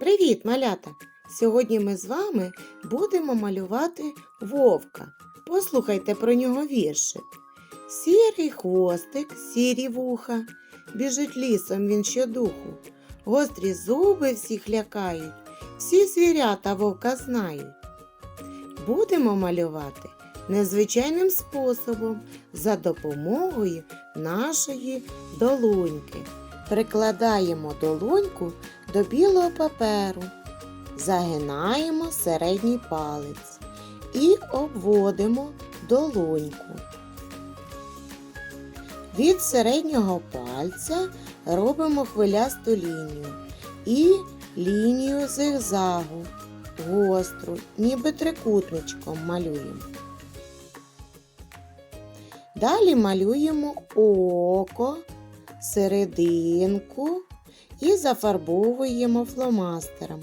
Привіт, малята! Сьогодні ми з вами будемо малювати вовка. Послухайте про нього віршик. Сірий хвостик, сірі вуха, біжить лісом він щодуху. Гострі зуби всіх лякають, всі звірята вовка знають. Будемо малювати незвичайним способом за допомогою нашої долоньки. Прикладаємо долоньку до білого паперу, загинаємо середній палець і обводимо долоньку. Від середнього пальця робимо хвилясту лінію і лінію зигзагу, гостру, ніби трикутничком малюємо. Далі малюємо око, серединку і зафарбовуємо фломастером.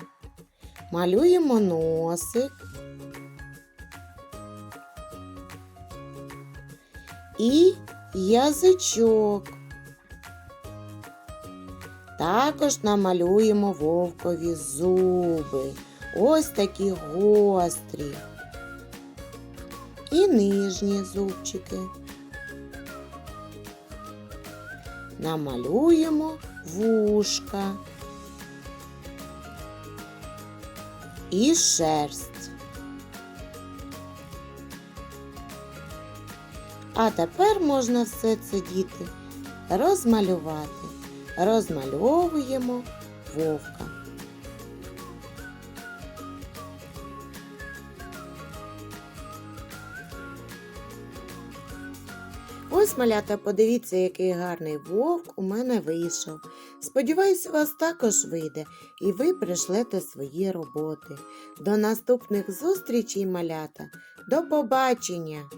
Малюємо носик і язичок. Також намалюємо вовкові зуби. Ось такі гострі. І нижні зубчики. Намалюємо вушка і шерсть. А тепер можна все це діти розмалювати. Розмальовуємо вовка. Ось, малята, подивіться, який гарний вовк у мене вийшов. Сподіваюсь, вас також вийде, і ви пришлете свої роботи. До наступних зустрічей, малята. До побачення!